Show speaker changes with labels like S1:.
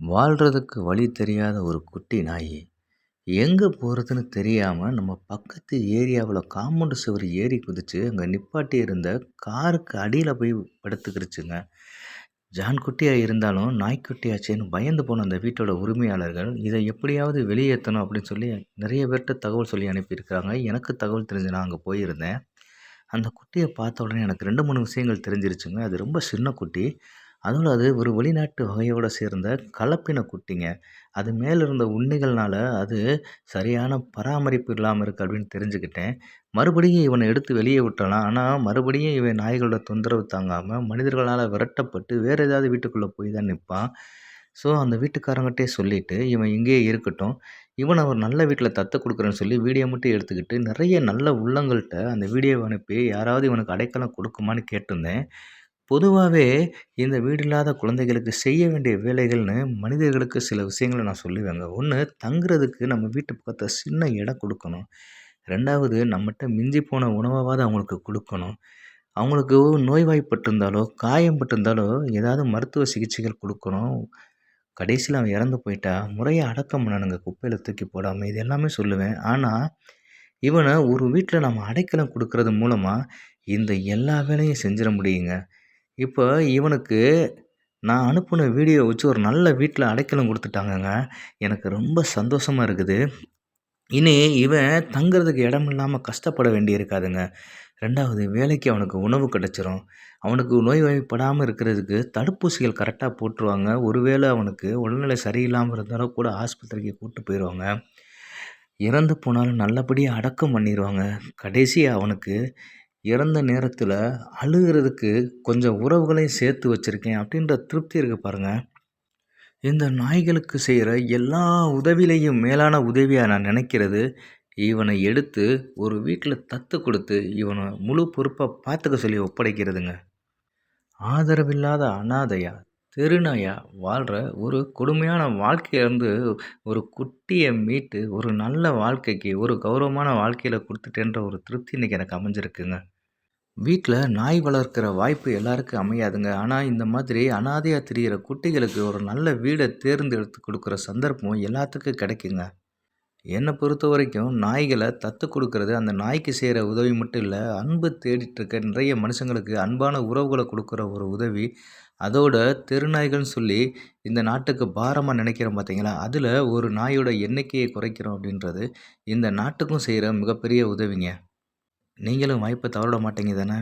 S1: வாழ்கிறதுக்கு வழி தெரியாத ஒரு குட்டி நாய். எங்கே போகிறதுன்னு தெரியாமல் நம்ம பக்கத்து ஏரியாவில் காம்பவுண்டு சுவர் ஏறி குதித்து அங்கே நிப்பாட்டி இருந்த காருக்கு அடியில் போய் படுத்துக்கிடுச்சுங்க. ஜான்குட்டியாக இருந்தாலும் நாய்க்குட்டியாச்சேன்னு பயந்து போன அந்த வீட்டோட உரிமையாளர்கள் இதை எப்படியாவது வெளியேற்றணும் அப்படின்னு சொல்லி நிறைய பேர்கிட்ட தகவல் சொல்லி அனுப்பியிருக்கிறாங்க. எனக்கு தகவல் தெரிஞ்சு நான் அங்கே போயிருந்தேன். அந்த குட்டியை பார்த்த உடனே எனக்கு ரெண்டு மூணு விஷயங்கள் தெரிஞ்சிருச்சுங்க. அது ரொம்ப சின்ன குட்டி. அதுவும் அது ஒரு வெளிநாட்டு வகையோடு சேர்ந்த கலப்பின குட்டிங்க. அது மேலே இருந்த உண்ணிகள்னால் அது சரியான பராமரிப்பு இல்லாமல் இருக்குது அப்படின்னு தெரிஞ்சுக்கிட்டேன். மறுபடியும் இவனை எடுத்து வெளியே விட்டலாம் ஆனால் மறுபடியும் இவன் நாய்களோட தொந்தரவு தாங்காமல் மனிதர்களால் விரட்டப்பட்டு வேறு ஏதாவது வீட்டுக்குள்ளே போய் தான் நிற்பான் ஸோ அந்த வீட்டுக்காரங்கிட்டே சொல்லிவிட்டு இவன் இங்கேயே இருக்கட்டும். இவனை ஒரு நல்ல வீட்டில் தத்து கொடுக்குறேன்னு சொல்லி வீடியோ மட்டும் எடுத்துக்கிட்டு நிறைய நல்ல உள்ளங்கள்கிட்ட அந்த வீடியோவை அனுப்பி யாராவது இவனுக்கு அடைக்கலம் கொடுக்குமான்னு கேட்டிருந்தேன். பொதுவாகவே இந்த வீடு இல்லாத குழந்தைகளுக்கு செய்ய வேண்டிய வேலைகள்னு மனிதர்களுக்கு சில விஷயங்களை நான் சொல்லுவேங்க. ஒன்று தங்குறதுக்கு நம்ம வீட்டு பக்கத்தில் சின்ன இடம் கொடுக்கணும். ரெண்டாவது நம்மகிட்ட மிஞ்சி போன உணவாவது அவங்களுக்கு கொடுக்கணும். அவங்களுக்கு நோய்வாய்ப்பட்டிருந்தாலோ காயம் பட்டிருந்தாலோ ஏதாவது மருத்துவ சிகிச்சைகள் கொடுக்கணும். கடைசியில் அவன் இறந்து போயிட்டா முறையை அடக்கம் பண்ணணுங்க. குப்பையில் தூக்கி போடாமல் இது எல்லாமே சொல்லுவேன். ஆனால் இவனை ஒரு வீட்டில் நம்ம அடைக்கலம் கொடுக்கறது மூலமாக இந்த எல்லா வேலையும் செஞ்சிட முடியுங்க. இப்போ இவனுக்கு நான் அனுப்பின வீடியோ வச்சு ஒரு நல்ல வீட்டில் அடைக்கலம் கொடுத்துட்டாங்கங்க. எனக்கு ரொம்ப சந்தோஷமாக இருக்குது. இனி இவன் தங்குறதுக்கு இடம் இல்லாமல் கஷ்டப்பட வேண்டி இருக்காதுங்க. ரெண்டாவது வேலைக்கு அவனுக்கு உணவு கிடச்சிரும். அவனுக்கு நோய்வாய்ப்படாமல் இருக்கிறதுக்கு தடுப்பூசிகள் கரெக்டாக போட்டுருவாங்க. ஒருவேளை அவனுக்கு உடல்நிலை சரியில்லாமல் இருந்தாலும் கூட ஆஸ்பத்திரிக்கு கூப்பிட்டு போயிடுவாங்க இறந்து போனாலும் நல்லபடியாக அடக்கம் பண்ணிடுவாங்க கடைசியாக அவனுக்கு இறந்த நேரத்தில் அழுகிறதுக்கு கொஞ்சம் உறவுகளையும் சேர்த்து வச்சுருக்கேன் அப்படின்ற திருப்தி இருக்குது பாருங்கள் இந்த நாய்களுக்கு செய்கிற எல்லா உதவியிலையும் மேலான உதவியாக நான் நினைக்கிறது. இவனை எடுத்து ஒரு வீட்டில் தத்து கொடுத்து இவனை முழு பொறுப்பாக பார்த்துக்க சொல்லி ஒப்படைக்கிறதுங்க. ஆதரவில்லாத அனாதையா தெருநாயா வாழ்கிற ஒரு கொடுமையான வாழ்க்கையிலேருந்து ஒரு குட்டியை மீட்டு ஒரு நல்ல வாழ்க்கைக்கு ஒரு கௌரவமான வாழ்க்கையில் கொடுத்துட்டேன்ற ஒரு திருப்தி இன்றைக்கி எனக்கு அமைஞ்சிருக்குங்க. வீட்டில் நாய் வளர்க்குற வாய்ப்பு எல்லாருக்கும் அமையாதுங்க. ஆனால் இந்த மாதிரி அனாதையாக திரியிற குட்டிகளுக்கு ஒரு நல்ல வீடை தேர்ந்தெடுத்து கொடுக்குற சந்தர்ப்பம் எல்லாத்துக்கும் கிடைக்குங்க. என்னை பொறுத்த வரைக்கும் நாய்களை தத்து கொடுக்கறது அந்த நாய்க்கு செய்கிற உதவி மட்டும் இல்லை அன்பு தேடிட்டுருக்க நிறைய மனுஷங்களுக்கு அன்பான உறவுகளை கொடுக்குற ஒரு உதவி. அதோட தெருநாய்கள்னு சொல்லி இந்த நாட்டுக்கு பாரமாக நினைக்கிறோம் பார்த்தீங்களா அதில் ஒரு நாயோட எண்ணிக்கையை குறைக்கிறோம் அப்படின்றது இந்த நாட்டுக்கும் செய்கிற மிகப்பெரிய உதவிங்க. நீங்களும் வாய்ப்பை தவறிட மாட்டீங்க தானே?